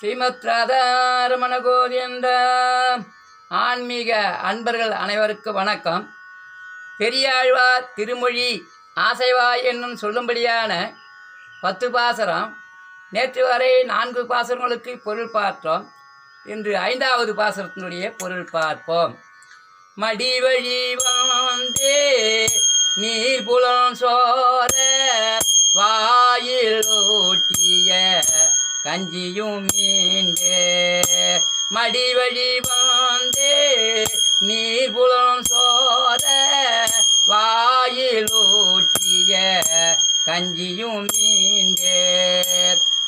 ஸ்ரீமத் ராதாரமண கோவிந்த ஆன்மீக அன்பர்கள் அனைவருக்கு வணக்கம். பெரியாழ்வார் திருமொழி ஆசைவாய் என்னும் சொல்லும்படியான பத்து பாசரம் நேற்று வரை நான்கு பாசரங்களுக்கு பொருள் பார்த்தோம். இன்று ஐந்தாவது பாசரத்தினுடைய பொருள் பார்ப்போம். மடிவழி வந்தே நீர் புலம் சோர வாயில் ஓட்டிய கஞ்சியும் மீண்டே மடிவழி வந்தே நீர் புலம் சோத வாயிலூட்டிய கஞ்சியும் மீண்டே.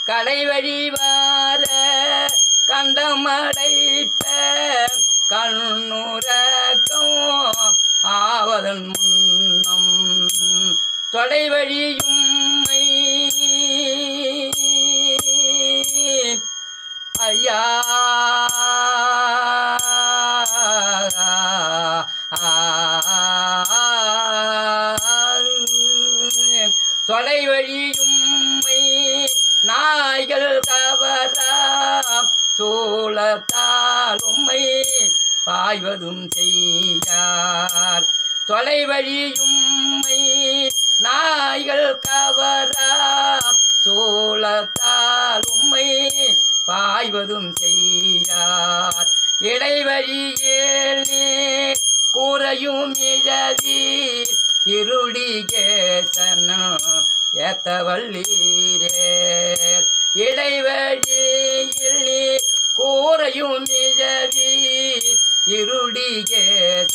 கடை வழி வார கண்டமடைப்ப கண்ணுரக்கம் ஆவதன் முன்னம். தொலைவழியும் வழியும் தொலைவழியும் நாய்கள் கவராம் சூழத்தாலும்மை பாய்வதும் செய்யார். தொலைவழியும் நாய்கள் கவராம் சூழத்தால் பாய்வதும் செய்யார். இடைவழியில் நீர் கூரையும் இழவி இருடிகேசனும் ஏத்தவள்ளீரே இடைவழியில் நீ கூறையும் இழவி இருடிகேசனும்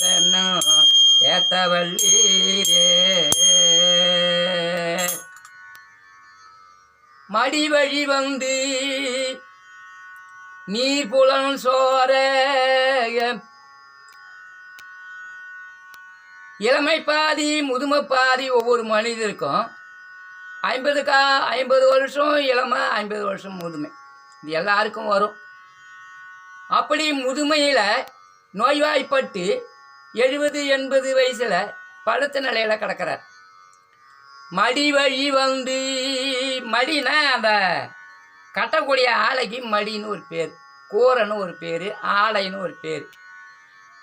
ஏத்தவள்ளீரே மடிவழி வந்து நீர் புலன் சோரே இளமை பாதி முதுமை பாதி ஒவ்வொரு மனிதருக்கும் ஐம்பது கா ஐம்பது வருஷம் இளமை ஐம்பது வருஷம் முதுமை. இது எல்லாருக்கும் வரும். அப்படி முதுமையில் நோய்வாய்ப்பட்டு எழுபது எண்பது வயசில் படுத்த நிலையில் கிடக்கிறார். மடி வழி வந்து மடினா அந்த கட்டக்கூடிய ஆலைக்கு மடின்னு ஒரு பேர் கூரன்னு ஒரு பேர் ஆலைன்னு ஒரு பேர்.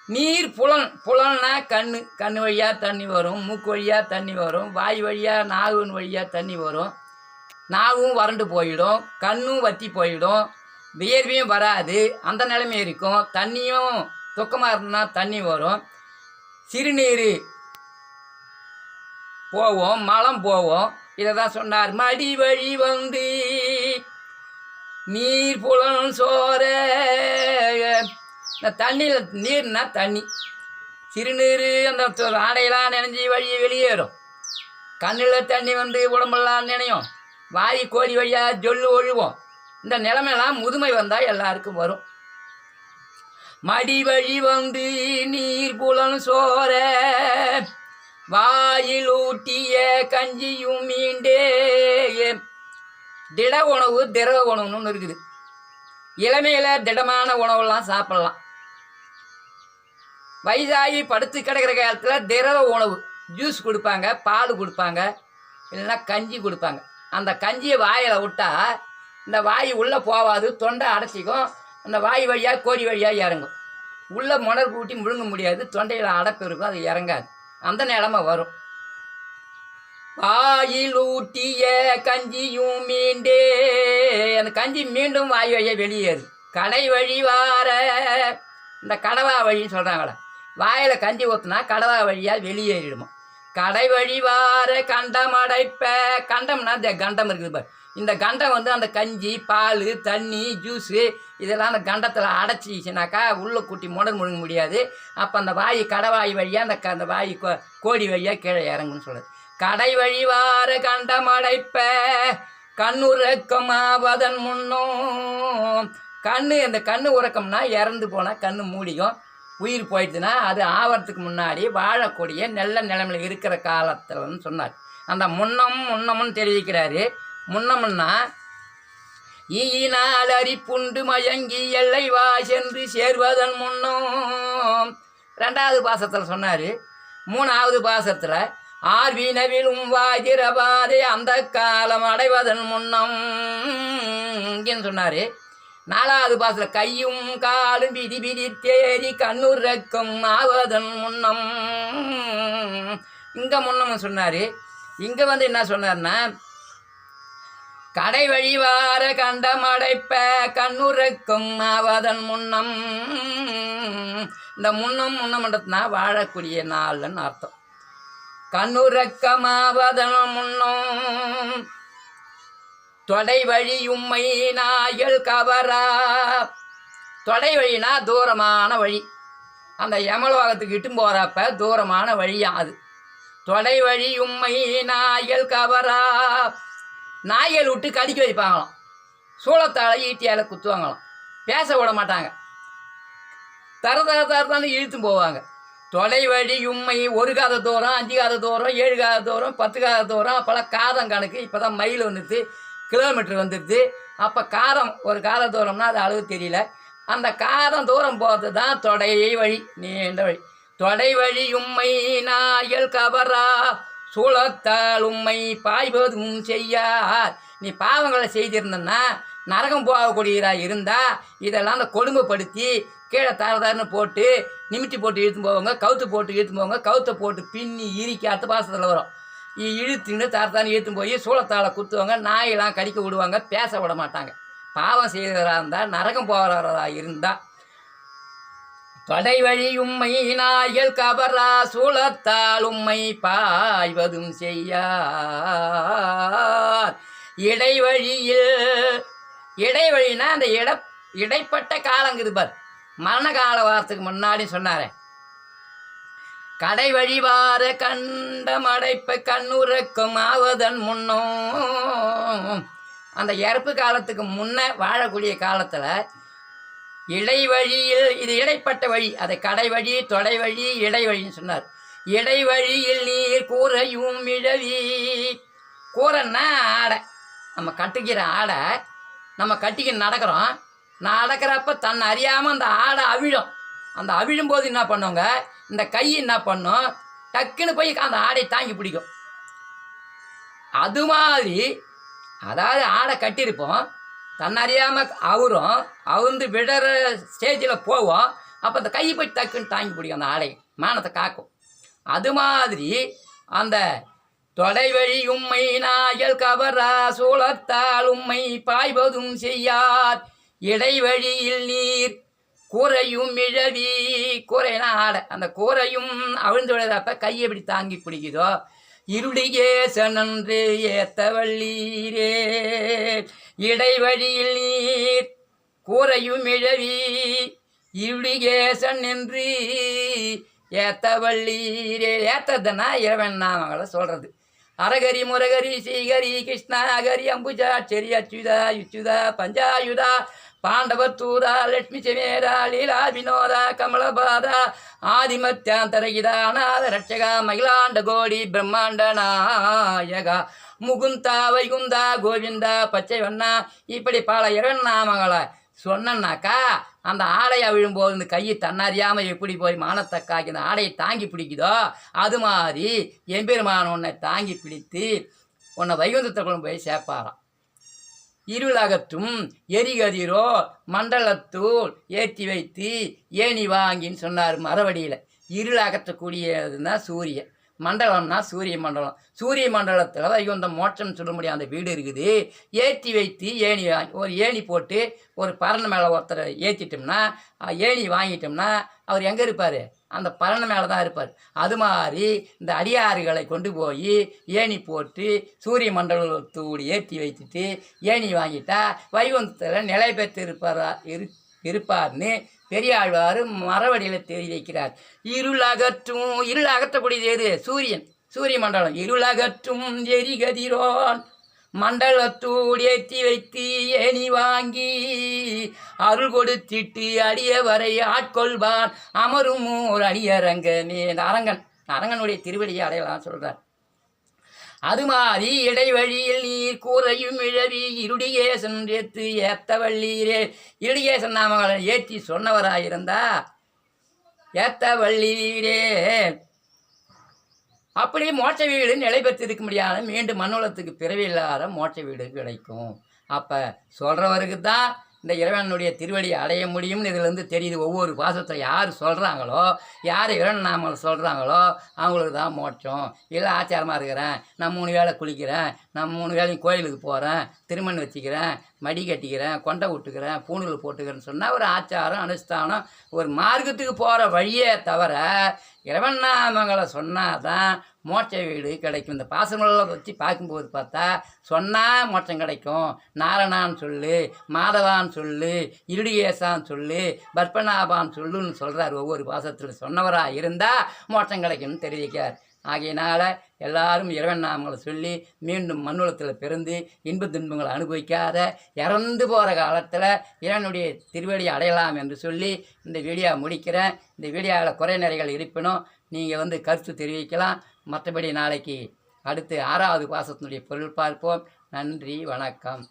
நீர் புலன் புலன்னா கண்ணு கண் வழியாக தண்ணி வரும் மூக்கு வழியாக தண்ணி வரும் வாய் வழியாக நாகுன் வழியாக தண்ணி வரும். நாவும் வறண்டு போயிடும் கண்ணும் வற்றி போயிடும் வியர்வையும் வராது அந்த நிலைமை இருக்கும். தண்ணியும் துக்கமாக இருந்ததுன்னா தண்ணி வரும். சிறுநீர் போவோம் மலம் போவோம். இதை தான் சொன்னார் மடி வழி வந்து நீர் புலன் சோர. இந்த தண்ணியில் நீர்னா தண்ணி. சிறுநீர் அந்த ஆடையெல்லாம் நினைஞ்சி வழி வெளியேறும். கண்ணில் தண்ணி வந்து உடம்பெல்லாம் நினையும். வாய் கோழி வழியாக ஜொல்லு ஒழுவோம் இந்த நிலைமையெல்லாம் முதுமை வந்தால் எல்லாருக்கும் வரும். மடி வழி வந்து நீர் புலன் சோர. வாயில் ஊட்டிய கஞ்சியும் மீண்டே திட உணவு திரவ உணவுன்னு ஒன்று இருக்குது. இளமையில் திடமான உணவெல்லாம் சாப்பிட்லாம். வயதாகி படுத்து கிடக்கிற காலத்தில் திரவ உணவு. ஜூஸ் கொடுப்பாங்க பால் கொடுப்பாங்க இல்லைன்னா கஞ்சி கொடுப்பாங்க. அந்த கஞ்சியை வாயில் விட்டா இந்த வாய் உள்ளே போகாது தொண்டை அடைச்சிக்கும். அந்த வாய் வழியாக கோடி வழியாக இறங்கும். உள்ளே முணர் கூட்டி முழுங்க முடியாது தொண்டையில் அடைப்பு இருக்கும் அது இறங்காது. அந்த நிலமை வரும். வாயில் ஊட்டிய கஞ்சியும் மீண்டே. அந்த கஞ்சி மீண்டும் வாய் வழியாக வெளியேறு. கடை வழி வார இந்த கடவா வழின்னு சொல்கிறாங்களே வாயில் கஞ்சி ஊற்றுனா கடவா வழியாக வெளியேறிடுமா. கடை வழி வார கண்டம் அடைப்ப. கண்டம்னா இந்த கண்டம் இருக்குது பாரு. இந்த கண்டம் வந்து அந்த கஞ்சி பால் தண்ணி ஜூஸு இதெல்லாம் அந்த கண்டத்தில் அடைச்சிச்சுனாக்கா உள்ளே கூட்டி முடர் முழுங்க முடியாது. அப்போ அந்த வாய் கடவாய் வழியாக அந்த க- அந்த வாய் கோ கோடி வழியாக கீழே இறங்குன்னு சொல்லுது. கடை வழி கண்டமடைப்ப கண்டம் அடைப்ப முன்னோ முன்னும் கண்ணு இந்த கண்ணு உறக்கம்னா இறந்து போனால் கண்ணு மூடியும் உயிர் போயிடுச்சுன்னா அது ஆவறதுக்கு முன்னாடி வாழக்கூடிய நல்ல நிலைமையில் இருக்கிற காலத்தில்னு சொன்னார். அந்த முன்னம் முன்னமுன்னு தெரிவிக்கிறாரு. முன்னமுன்னா ஈயினால் அரிப்புண்டு மயங்கி எல்லை வா சென்று சேர்வதன் முன்னும் ரெண்டாவது பாசத்தில் சொன்னார். மூணாவது பாசத்தில் ஆர்வீனவிலும் வாகிரபாதை அந்த காலம் அடைவதன் முன்னம் இங்கேன்னு சொன்னார். நாலாவது பாசத்தில் கையும் காலும் விதி விதி தேறி கண்ணூர் ஆவதன் முன்னம். இங்கே முன்னம் சொன்னார். இங்கே வந்து என்ன சொன்னார்னா கடை வழிவார கண்டமடைப்ப கண்ணுறக்கும் ஆவதன் முன்னம். இந்த முன்னம் முன்னமன்றத்துனா வாழக்கூடிய நாள்னு அர்த்தம். கண்ணுறக்கமாவதன் முன்னம் தொடை வழி உம்மை நாயல் கவரா. தொடை வழினா தூரமான வழி. அந்த யமலோகத்துக்கு இட்டும் போகிறப்ப தூரமான வழியா அது. தொடை வழி உம்மை நாயல் கவரா. நாய்கள் விட்டு கடிக்க வைப்பாங்களாம். சூளத்தால் ஈட்டியால் குத்துவாங்களாம். பேச விட மாட்டாங்க. தர தர தரத்தான்னு இழுத்து போவாங்க. தொலைவழி உண்மை ஒரு காத தூரம் அஞ்சு காத தூரம் ஏழு காத தூரம் பத்து காத தூரம் அப்போல்லாம் காதம் கணக்கு. இப்போ தான் மைல் வந்துடுது கிலோமீட்டர் வந்துடுது அப்போ காதம் ஒரு காத தூரம்னா அது அளவு தெரியல. அந்த காதம் தூரம் போகிறது தான் தொடை வழி நீண்ட வழி. தொடை வழி உம்மை நாயல் கபரா சூழத்தால் உம்மை பாய்வதும் செய்யார். நீ பாவங்களை செய்திருந்தன்னா நரகம் போகக்கூடியதாக இருந்தால் இதெல்லாம் அந்த கொடுமைப்படுத்தி கீழே தர போட்டு நிமித்தி போட்டு இழுத்து போவாங்க கவுத்து போட்டு இழுத்து போவாங்க கவுத்தை போட்டு பின்னி இறுக்கி அத்த பாசத்தில் வரும். இழுத்துன்னு தரத்தான்னு இழுத்து போய் சூளத்தால குத்துவாங்க நாயெல்லாம் கடிக்க விடுவாங்க பேச விட மாட்டாங்க. பாவம் செய்கிறதா இருந்தால் நரகம் போகிறதா இருந்தால் தொடை வழி உம்மை நாயல் கபரா சூளத்தால் உம்மை பாய்வதும் செய்யார். இடைவழியில் இடைவழினா அந்த இட இடைப்பட்ட காலங்கிறது பார். மரண கால வாரத்துக்கு முன்னாடி சொன்னார். கடை வழிவார கண்டமடைப்ப கண்ணுறக்கம் ஆவதன் முன்னும். அந்த இறப்பு காலத்துக்கு முன்னே வாழக்கூடிய காலத்தில் இடைவழியில் இது இடைப்பட்ட வழி அதை கடை வழி தொடை வழி இடைவழின்னு சொன்னார். இடைவழியில் நீர் கூரையும் இழவி. கூரைன்னா ஆடை. நம்ம கட்டிக்கிற ஆடை நம்ம கட்டிக்கின்னு நடக்கிறோம். நடக்கிறப்ப தன்னை அறியாமல் அந்த ஆடை அவிழும். அந்த அவிழும் போது என்ன பண்ணுங்க? இந்த கை என்ன பண்ணும்? டக்குன்னு போய் அந்த ஆடை தாங்கி பிடிக்கும். அது மாதிரி அதாவது ஆடை கட்டியிருப்போம். தன்னறியாமல் அவரும். அவுந்து விடுற ஸ்டேஜில் போவோம். அப்போ அந்த கை போய் டக்குன்னு தாங்கி பிடிக்கும் அந்த ஆடை. மானத்தை காக்கும். அது மாதிரி அந்த தொடைவழி உம்மை நாயல் கவரா சூழத்தால் உம்மை பாய்வதும் செய்யார். இடைவழியில் நீர் கூரையும் இழவி கூரைனா ஆடை. அந்த கூரையும் அவிழ்ந்து விழுறப்ப கையை எப்படி தாங்கி பிடிக்குதோ இருடிகேசனன்று ஏத்த ஏத்தவள்ளீரே இடைவழியில் நீர் கூரையும் இழவி இருடிகேசன் என்று ஏத்த வள்ளீரே ஏத்ததுன்னா இறைவன் நாமங்களை சொல்கிறது அரகரி முரகரி ஸ்ரீகரி கிருஷ்ணா ஹரி அம்புஜா செரி அச்சுதா யுச்சுதா பஞ்சாயுதா பாண்டவத்தூரா லட்சுமி சமேரா லீலா வினோதா கமலபாதா ஆதிமத்தியாந்தரகிதா அநாத ரட்சகா மகிழாண்ட கோடி பிரம்மாண்ட நாயகா முகுந்தா வைகுந்தா கோவிந்தா பச்சை வண்ணா இப்படி பல இறைவன் நாமங்களை சொன்னேன்னாக்கா அந்த ஆடையை விழும்போது இந்த கையை தன்னறியாமல் எப்படி போய் மானத்தை காக்கி இந்த ஆடையை தாங்கி பிடிக்குதோ அது மாதிரி எம்பெருமான உன்னை தாங்கி பிடித்து உன்னை வைகுந்தத்தை கொண்டு போய் சேர்ப்பாராம். இருளகத்தும் எரிகதிரோ மண்டலத்தூள் ஏற்றி வைத்து ஏணி வாங்கின்னு சொன்னார் மரவடியில். இருள் அகற்றக்கூடியதுன்னா சூரியன். மண்டலம்னா சூரிய மண்டலம். சூரிய மண்டலத்தில் வைகுந்தம் மோட்சம் சொல்ல முடியாத. அந்த வீடு இருக்குது. ஏற்றி வைத்து ஏணி வாங்கி ஒரு ஏணி போட்டு ஒரு பரண மேலே ஒருத்தரை ஏற்றிட்டோம்னா ஏணி வாங்கிட்டோம்னா அவர் எங்கே இருப்பார்? அந்த பறனை மேலே தான் இருப்பார். அது மாதிரி இந்த அடியாறுகளை கொண்டு போய் ஏணி போட்டு சூரிய மண்டலத்தோடு ஏற்றி வைத்துட்டு ஏணி வாங்கிட்டா வைகுந்தத்தில் நிலை பெற்று இருப்பாரா இரு இருப்பார்னு பெரியாழ்வார் மரவடியில் தெரிய வைக்கிறார். இருள் அகற்றும் இருள் அகற்றக்கூடியது எது? சூரியன். சூரிய மண்டலம். இருள் அகற்றும் எரிகதிரோன். மண்டலத்தோடு ஏற்றி வைத்து ஏணி வாங்கி அருள் கொடுத்திட்டு அடியவரை ஆட்கொள்வான். அமரும் ஒரு அடியரங்கமே இந்த அரங்கன் அரங்கனுடைய திருவடியை அடையலாம் சொல்கிறார் அது மாதிரி இடைவழியில் நீர் கூரையும் இழவி இருடியே சென்றேத்து ஏத்த வள்ளீரே இருடிகேசன் நாமங்களை ஏற்றி சொன்னவராயிருந்தா ஏத்த வள்ளீரே அப்படி மோட்ச வீடு நிலை பெற்றிருக்க முடியாத மீண்டும் மனோலத்துக்கு பிறவி இல்லாத மோட்ச வீடு கிடைக்கும். அப்போ சொல்கிறவருக்கு தான் இந்த இறைவனுடைய திருவடியை அடைய முடியும்னு இதுலேருந்து தெரியுது ஒவ்வொரு பாசத்தை யார் சொல்கிறாங்களோ யார் இறைவன் நாம சொல்கிறாங்களோ அவங்களுக்கு தான் மோட்சம். இல்லை ஆச்சாரமாக இருக்கிறேன் நான் மூணு வேளை குளிக்கிறேன் நான் மூணு வேளையும் கோயிலுக்கு போகிறேன் திருமண் வச்சுக்கிறேன் மடி கட்டிக்கிறேன் கொண்டை விட்டுக்கிறேன் பூணூல் போட்டுக்கிறேன்னு சொன்னால் ஒரு ஆச்சாரம் அனுஷ்டானம் ஒரு மார்க்கத்துக்கு போகிற வழியே தவிர இறைவன் நாமங்களை சொன்னால் தான் மோட்ச வீடு கிடைக்கும். இந்த பாசங்களை வச்சு பார்க்கும்போது பார்த்தா சொன்னால் மோட்சம் கிடைக்கும். நாரணான்னு சொல்லு மாதவான்னு சொல்லு இருடியேசான்னு சொல்லு பற்பனாபான்னு சொல்லுன்னு சொல்கிறார் ஒவ்வொரு பாசத்தில் சொன்னவராக இருந்தால் மோட்சம் கிடைக்கும்னு தெரிவிக்கார் ஆகையினால் எல்லாரும் இறைவன் நாமங்களை சொல்லி மீண்டும் மண்ணுலத்தில் பிறந்து இன்ப துன்பங்களை அனுபவிக்காத இறந்து போகிற காலத்தில் இறைவனுடைய திருவடி அடையலாம் என்று சொல்லி இந்த வீடியோ முடிக்கிறேன். இந்த வீடியோவில் குறை நிறைகள் இருப்பினும் நீங்கள் வந்து கருத்து தெரிவிக்கலாம். மற்றபடி நாளைக்கு அடுத்து ஆறாவது பாசத்தினுடைய பொருள் பார்ப்போம். நன்றி வணக்கம்.